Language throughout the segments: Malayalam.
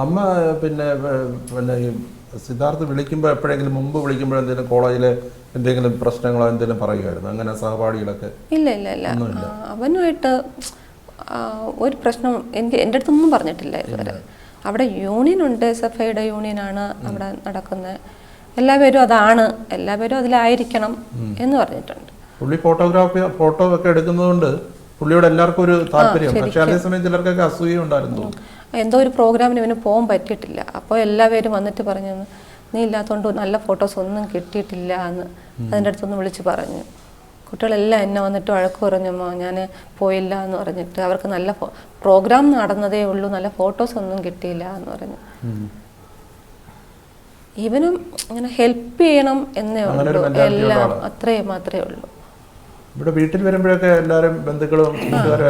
അമ്മ പിന്നെ പിന്നെ ഈ സിദ്ധാർത്ഥ് വിളിക്കുമ്പോൾ എപ്പോഴെങ്കിലും മുമ്പ് വിളിക്കുമ്പോൾ എന്തെങ്കിലും കോളേജിൽ എന്തെങ്കിലും പ്രശ്നങ്ങളോ എന്തെങ്കിലും പറയുമായിരുന്നു അങ്ങനെ സഹപാഠികളൊക്കെ ഇല്ല ഇല്ല ഇല്ല. അവനുമായിട്ട് ഒരു പ്രശ്നം എനിക്ക് എന്റെ അടുത്തൊന്നും പറഞ്ഞിട്ടില്ല ഇതുവരെ. അവിടെ യൂണിയൻ ഉണ്ട് എസ് എഫ് ഐയുടെ യൂണിയനാണ് അവിടെ നടക്കുന്നത് എല്ലാവരും അതാണ്. എല്ലാവരും അതിലായിരിക്കണം എന്ന് പറഞ്ഞിട്ടുണ്ട്. പുള്ളി ഫോട്ടോഗ്രാഫി ഫോട്ടോ ഒക്കെ എടുക്കുന്നതുകൊണ്ട് പുള്ളിയോട് എല്ലാവർക്കും ഒരു താല്പര്യം. പക്ഷേ അതേസമയം ചിലർക്കൊക്കെ അസൂയ ഉണ്ടായിരുന്നു. എന്തോ ഒരു പ്രോഗ്രാമിന് ഇവന് പോകാൻ പറ്റിയിട്ടില്ല. അപ്പോൾ എല്ലാവരും വന്നിട്ട് പറഞ്ഞു നീ ഇല്ലാത്തതുകൊണ്ട് നല്ല ഫോട്ടോസ് ഒന്നും കിട്ടിയിട്ടില്ല എന്ന് അതിന്റെ അടുത്തൊന്ന് വിളിച്ച് പറഞ്ഞു. കുട്ടികളെല്ലാം എന്നെ വന്നിട്ട് വഴക്ക് പറഞ്ഞമ്മോ ഞാൻ പോയില്ല എന്ന് പറഞ്ഞിട്ട് അവർക്ക് നല്ല പ്രോഗ്രാം നടന്നതേ ഉള്ളൂ നല്ല ഫോട്ടോസ് ഒന്നും കിട്ടിയില്ല എന്ന് പറഞ്ഞു. ഇവനും ഇങ്ങനെ ഹെൽപ്പ് ചെയ്യണം എന്നേ ഉള്ളൂ. എല്ലാം അത്രേ മാത്രമേ ഉള്ളൂ. ഇവിടെ വീട്ടിൽ വരുമ്പോഴൊക്കെ എല്ലാവരും ബന്ധുക്കളും കൂട്ടുകാരും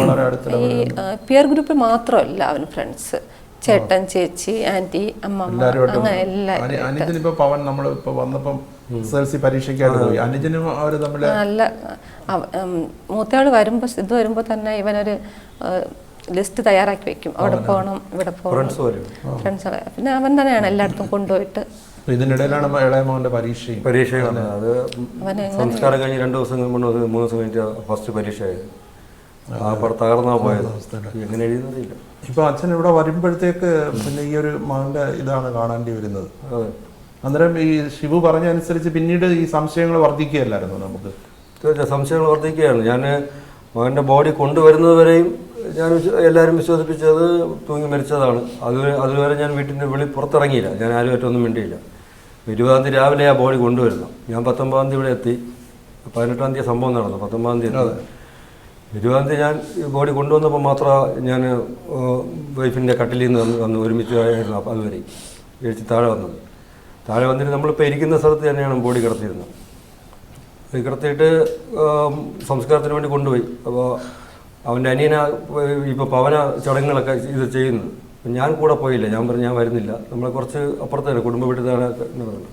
വളരെ ഈ അടുത്തിടപെടുന്നു പിയർ ഗ്രൂപ്പ് മാത്രമല്ല അവന് ഫ്രണ്ട്സ് ചേട്ടൻ ചേച്ചി ആന്റി അമ്മ എല്ലാ അനുജനിപ്പോ പവൻ നമ്മൾ ഇപ്പൊ വന്നപ്പം എസ് പരീക്ഷയ്ക്കായിട്ട് പോയി. അനുജനും അവർ നല്ല മൂത്തയാൾ വരുമ്പോ ഇത് വരുമ്പോ തന്നെ ഇവനൊരു ലിസ്റ്റ് തയ്യാറാക്കി വെക്കും. അവിടെ പോകണം ഇവിടെ പോകണം ഫ്രണ്ട്സ് വരും. ഫ്രണ്ട്സ് പിന്നെ അവൻ തന്നെയാണ് എല്ലായിടത്തും കൊണ്ടുപോയിട്ട് ഇതിനിടയിലാണ് ഇളയ മോന്റെ പരീക്ഷയും. പരീക്ഷ വന്നത്. അത് സംസ്കാരം കഴിഞ്ഞ് രണ്ട് ദിവസം മുന്നേ മൂന്ന് ദിവസം കഴിഞ്ഞിട്ട് ഫസ്റ്റ് പരീക്ഷ ആയത് ആ തകർന്നാ പോയത്. എങ്ങനെ എഴുതുന്നറിയില്ല ഇപ്പൊ അച്ഛൻ ഇവിടെ വരുമ്പോഴത്തേക്ക് പിന്നെ ഈ ഒരു മകന്റെ ഇതാണ് കാണേണ്ടി വരുന്നത്. അതെ. അന്നേരം ഈ ശിവു പറഞ്ഞ അനുസരിച്ച് പിന്നീട് ഈ സംശയങ്ങൾ വർദ്ധിക്കുകയല്ലായിരുന്നു നമുക്ക്? തീർച്ചയായും സംശയങ്ങൾ വർദ്ധിക്കുകയാണ്. ഞാൻ മകന്റെ ബോഡി കൊണ്ടുവരുന്നത് വരെയും ഞാൻ എല്ലാവരും വിശ്വസിപ്പിച്ചത് തൂങ്ങി മരിച്ചതാണ്. അത് അതുവരെ ഞാൻ വീട്ടിന്റെ വെളി പുറത്തിറങ്ങിയില്ല. ഞാൻ ആരുമായിട്ടൊന്നും മിണ്ടിയില്ല. ഇരുപതാം തീയതി രാവിലെ ആ ബോഡി കൊണ്ടുവരുന്നു. ഞാൻ പത്തൊമ്പതാം തീയതി ഇവിടെ എത്തി. പതിനെട്ടാം തീയതി സംഭവം നടന്നു. പത്തൊമ്പതാം തീയതി. ഇരുപതാം തീയതി ഞാൻ ഈ ബോഡി കൊണ്ടുവന്നപ്പോൾ മാത്രം ഞാൻ വൈഫിന്റെ കട്ടിലിൽ നിന്ന് വന്ന് വന്ന് ഒരുമിച്ച് ആയിരുന്നു അപ്പോൾ അതുവരെ. എഴുതി താഴെ വന്നത്. താഴെ വന്നിട്ട് നമ്മളിപ്പോൾ ഇരിക്കുന്ന സ്ഥലത്ത് തന്നെയാണ് ബോഡി കിടത്തിയിരുന്നത്. കിടത്തിയിട്ട് സംസ്കാരത്തിന് വേണ്ടി കൊണ്ടുപോയി. അപ്പോൾ അവന്റെ അനിയന ഇപ്പോൾ പവന ചടങ്ങുകളൊക്കെ ഇത് ചെയ്യുന്നത്. അപ്പം ഞാൻ കൂടെ പോയില്ല. ഞാൻ പറഞ്ഞു ഞാൻ വരുന്നില്ല. നമ്മൾ കുറച്ച് അപ്പുറത്ത് തന്നെ കുടുംബ വീട്ടിൽ തന്നെ പറഞ്ഞു.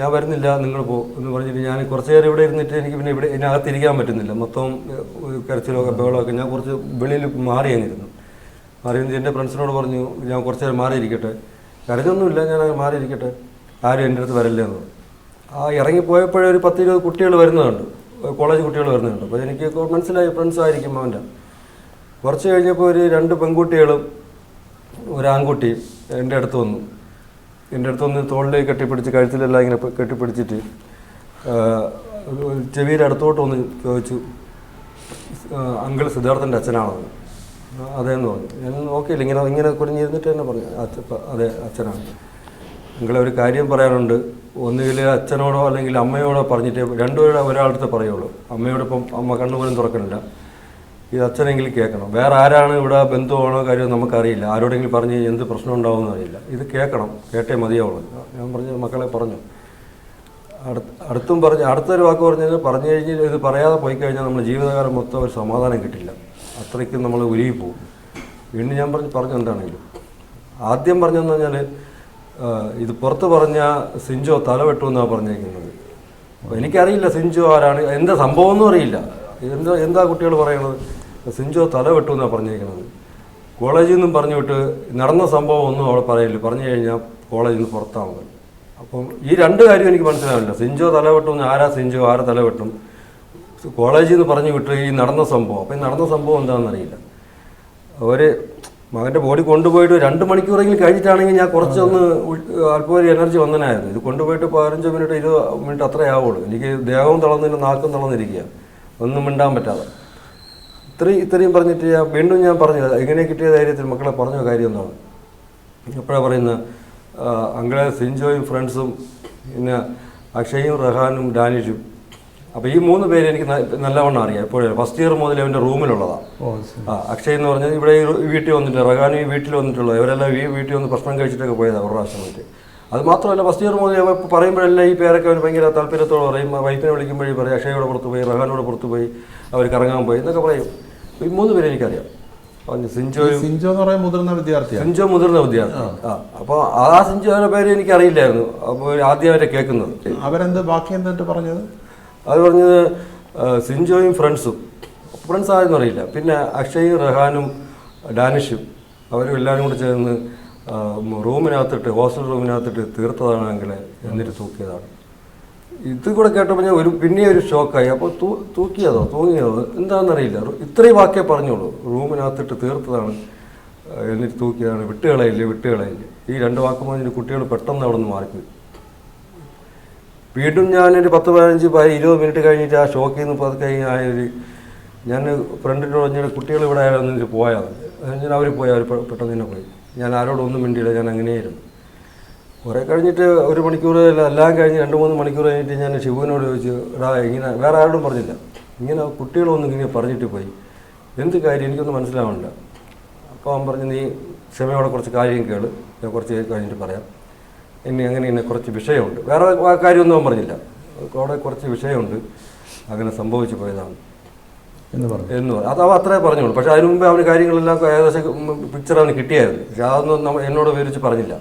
ഞാൻ വരുന്നില്ല നിങ്ങൾ പോ എന്ന് പറഞ്ഞിട്ട് ഞാൻ കുറച്ച് നേരം ഇവിടെ ഇരുന്നിട്ട് എനിക്ക് പിന്നെ ഇവിടെ ഇതിനകത്ത് ഇരിക്കാൻ പറ്റുന്നില്ല. മൊത്തം കരച്ചിലൊക്കെ ബഹളമൊക്കെ ഞാൻ കുറച്ച് വെളിയിൽ മാറി അങ്ങിരുന്നു മാറി എന്റെ ഫ്രണ്ട്സിനോട് പറഞ്ഞു ഞാൻ കുറച്ച് നേരം മാറിയിരിക്കട്ടെ. കരഞ്ഞൊന്നുമില്ല ഞാൻ അങ്ങനെ മാറിയിരിക്കട്ടെ. ആരും എന്റെ അടുത്ത് വരല്ലേ എന്ന് ആ ഇറങ്ങിപ്പോയപ്പോഴൊരു പത്തിരുപത് കുട്ടികൾ വരുന്നതുണ്ട് കോളേജ് കുട്ടികൾ വരുന്നുണ്ട്. അപ്പോൾ എനിക്ക് മനസ്സിലായി ഫ്രണ്ട്സ് ആയിരിക്കും അവന്റെ. കുറച്ച് കഴിഞ്ഞപ്പോൾ ഒരു രണ്ട് പെൺകുട്ടികളും ഒരു ആൺകുട്ടി എന്റെ അടുത്ത് വന്നു. എന്റെ അടുത്ത് വന്ന് തോളിലേക്ക് കെട്ടിപ്പിടിച്ച് കഴുത്തിലെല്ലാം ഇങ്ങനെ കെട്ടിപ്പിടിച്ചിട്ട് ചെവിയുടെ അടുത്തോട്ട് വന്ന് ചോദിച്ചു അങ്കിൾ സിദ്ധാർത്ഥന്റെ അച്ഛനാണെന്ന്. അതേന്ന് പറഞ്ഞു. ഞാൻ നോക്കിയില്ല ഇങ്ങനെ ഇങ്ങനെ കുറിഞ്ഞിരുന്നിട്ട് തന്നെ പറഞ്ഞു അച്ഛ അതെ അച്ഛനാണ്. നിങ്ങളെ ഒരു കാര്യം പറയാനുണ്ട്. ഒന്നുകിൽ അച്ഛനോടോ അല്ലെങ്കിൽ അമ്മയോടോ പറഞ്ഞിട്ട് രണ്ടുപേരുടെ ഒരാളടുത്ത് പറയുള്ളൂ. അമ്മയോടൊപ്പം അമ്മ കണ്ണുപോലും തുറക്കണില്ല. ഇത് അച്ഛനെങ്കിലും കേൾക്കണം. വേറെ ആരാണ് ഇവിടെ ബന്ധുവാണോ കാര്യം നമുക്കറിയില്ല. ആരോടെങ്കിലും പറഞ്ഞ് എന്ത് പ്രശ്നം ഉണ്ടാവുമെന്ന് അറിയില്ല. ഇത് കേൾക്കണം. കേട്ടേ മതിയാവുള്ളൂ. ഞാൻ പറഞ്ഞു മക്കളെ പറഞ്ഞു. അടുത്ത് അടുത്തും പറഞ്ഞ് അടുത്തൊരു വാക്ക് പറഞ്ഞത് പറഞ്ഞു കഴിഞ്ഞ് ഇത് പറയാതെ പോയി കഴിഞ്ഞാൽ നമ്മൾ ജീവിതകാലം മൊത്തം ഒരു സമാധാനം കിട്ടില്ല. അത്രയ്ക്കും നമ്മൾ ഉരുകിപ്പോവും വീണ്ടും ഞാൻ പറഞ്ഞു പറഞ്ഞു എന്താണെങ്കിലും. ആദ്യം പറഞ്ഞതെന്ന് പറഞ്ഞാൽ ഇത് പുറത്ത് പറഞ്ഞ സിഞ്ചോ തലവെട്ടു എന്നാണ് പറഞ്ഞേക്കുന്നത്? എനിക്കറിയില്ല സിഞ്ചോ ആരാണ് എന്താ സംഭവം ഒന്നും അറിയില്ല. എന്താ എന്താ കുട്ടികൾ പറയണത്? സിഞ്ചോ തലവെട്ടു എന്നാണ് പറഞ്ഞേക്കുന്നത്? കോളേജിൽ നിന്നും പറഞ്ഞു വിട്ട് നടന്ന സംഭവം ഒന്നും അവിടെ പറയില്ല. പറഞ്ഞു കഴിഞ്ഞാൽ കോളേജിൽ നിന്ന് പുറത്താവുന്നത് അപ്പം ഈ രണ്ട് കാര്യം എനിക്ക് മനസ്സിലാവില്ല. സിഞ്ചോ തലവെട്ടു എന്ന് ആരാ സിഞ്ചോ ആരാ തലവെട്ടും കോളേജിൽ നിന്ന് പറഞ്ഞു വിട്ട് ഈ നടന്ന സംഭവം. അപ്പം ഈ നടന്ന സംഭവം എന്താണെന്ന് അറിയില്ല ഒരു മകന്റെ ബോഡി കൊണ്ടുപോയിട്ട് രണ്ട് മണിക്കൂറെങ്കിലും കഴിഞ്ഞിട്ടാണെങ്കിൽ ഞാൻ കുറച്ചൊന്ന് അല്പം എനർജി വന്നനായിരുന്നു. ഇത് കൊണ്ടുപോയിട്ട് പതിനഞ്ച് മിനിറ്റ് ഇരുപത് മിനിറ്റ് അത്രേ ആവുള്ളൂ. എനിക്ക് ദേഹവും തളർന്നില്ല നാക്കും തളർന്നിരിക്കുക. ഒന്നും മിണ്ടാൻ പറ്റാതെ. ഇത്രയും ഇത്രയും പറഞ്ഞിട്ട് ഞാൻ വീണ്ടും ഞാൻ പറഞ്ഞു എങ്ങനെ കിട്ടിയ ധൈര്യത്തിൽ മക്കളെ പറഞ്ഞ കാര്യം എന്താണ്? എപ്പോഴാണ് പറയുന്നത്? അങ്കളെ സിൻജോയും ഫ്രണ്ട്സും പിന്നെ അക്ഷയും റഹാനും ഡാനിഷും അപ്പോൾ ഈ മൂന്ന് പേര് എനിക്ക് നല്ലവണ്ണം അറിയാം. എപ്പോഴും ഫസ്റ്റ് ഇയർ മുതൽ അവന്റെ റൂമിലുള്ളതാണ് ആ അക്ഷയ് എന്ന് പറഞ്ഞാൽ ഇവിടെ ഈ വീട്ടിൽ വന്നിട്ടില്ല റഹാനും ഈ വീട്ടിൽ വന്നിട്ടുള്ളത് ഇവരെല്ലാം ഈ വീട്ടിൽ വന്ന് ഭക്ഷണം കഴിച്ചിട്ടൊക്കെ പോയതാണ് ഒരു പ്രാവശ്യം വന്നിട്ട് അത് മാത്രമല്ല ഫസ്റ്റ് ഇയർ മുതൽ പറയുമ്പോഴെല്ലാം ഈ പേരൊക്കെ അവർ ഭയങ്കര താല്പര്യത്തോടെ പറയും. വൈഫിനെ വിളിക്കുമ്പോഴേ പറയും അക്ഷയോടെ പുറത്ത് പോയി റഹാനോട് പുറത്ത് പോയി അവർ കറങ്ങാൻ പോയി എന്നൊക്കെ പറയും. ഈ മൂന്ന് പേര് എനിക്കറിയാം. സിഞ്ചോ എന്ന് പറയുന്ന മുതിർന്ന വിദ്യാർത്ഥി സിഞ്ചോ മുതിർന്ന വിദ്യാർത്ഥി. ആ. അപ്പോൾ ആ സിഞ്ചോയുടെ പേര് എനിക്ക് അറിയില്ലായിരുന്നു അപ്പോൾ ആദ്യം അവരെ കേൾക്കുന്നത്. അവരെന്ത് ബാക്കി എന്നിട്ട് പറഞ്ഞത്? അത് പറഞ്ഞത് സിൻജോയും ഫ്രണ്ട്സും. ഫ്രണ്ട്സ് ആരെന്ന് അറിയില്ല. പിന്നെ അക്ഷയും റഹാനും ഡാനിഷും അവരും എല്ലാവരും കൂടെ ചേർന്ന് റൂമിനകത്തിട്ട് ഹോസ്റ്റൽ റൂമിനകത്തിട്ട് തീർത്തതാണെങ്കിൽ എന്നിട്ട് തൂക്കിയതാണ്. ഇത് കൂടെ കേട്ടപ്പോൾ ഞാൻ ഒരു പിന്നെ ഒരു ഷോക്കായി. അപ്പോൾ തൂ തൂക്കിയതോ തൂങ്ങിയതോ എന്താണെന്നറിയില്ല ഇത്രയും വാക്കേ പറഞ്ഞോളൂ. റൂമിനകത്തിട്ട് തീർത്തതാണ് എന്നിട്ട് തൂക്കിയതാണ്. വിട്ടുകളയില്ലേ വിട്ടുകളയില്ലേ. ഈ രണ്ട് വാക്ക് പറഞ്ഞിട്ട് കുട്ടികൾ പെട്ടെന്ന് അവിടെ നിന്ന് മാറിപ്പോയി. വീണ്ടും ഞാനൊരു പത്ത് പതിനഞ്ച് ഇരുപത് മിനിറ്റ് കഴിഞ്ഞിട്ട് ആ ഷോക്കിൽ നിന്ന് പതുക്കെ ഞാൻ ഫ്രണ്ടിനോട് പറഞ്ഞാൽ കുട്ടികൾ ഇവിടെ ആയിരുന്നു പോയാൽ ഞാൻ അവർ പോയി അവർ പെട്ടെന്ന് തന്നെ പോയി. ഞാൻ ആരോടൊന്നും മിണ്ടിയില്ല ഞാൻ അങ്ങനെയായിരുന്നു. കുറേ കഴിഞ്ഞിട്ട് ഒരു മണിക്കൂർ എല്ലാം കഴിഞ്ഞ് രണ്ട് മൂന്ന് മണിക്കൂർ കഴിഞ്ഞിട്ട് ഞാൻ ശിവനോട് ചോദിച്ചു എടാ ഇങ്ങനെ വേറെ ആരോടും പറഞ്ഞില്ല. ഇങ്ങനെ കുട്ടികളൊന്നും ഇങ്ങനെ പറഞ്ഞിട്ട് പോയി. എന്ത് കാര്യം? എനിക്കൊന്നും മനസ്സിലാവണില്ല. അപ്പോൾ അവൻ പറഞ്ഞു നീ ക്ഷമയോടെ കുറച്ച് കാര്യം കേൾ ഞാൻ കുറച്ച് കഴിഞ്ഞിട്ട് പറയാം. ഇനി അങ്ങനെ ഇങ്ങനെ കുറച്ച് വിഷയമുണ്ട്. വേറെ കാര്യമൊന്നും അവൻ പറഞ്ഞില്ല. അവിടെ കുറച്ച് വിഷയമുണ്ട്. അങ്ങനെ സംഭവിച്ചു പോയതാണ്. എന്ന് പറഞ്ഞു. എന്ന് പറഞ്ഞു. അത് അവ അത്രേ പറഞ്ഞോളൂ പക്ഷെ അതിന് മുമ്പേ അവന് കാര്യങ്ങളെല്ലാം ഏകദേശം പിക്ചർ അവന് കിട്ടിയായിരുന്നു. പക്ഷെ അതൊന്നും എന്നോട് വിവരിച്ച് പറഞ്ഞില്ല.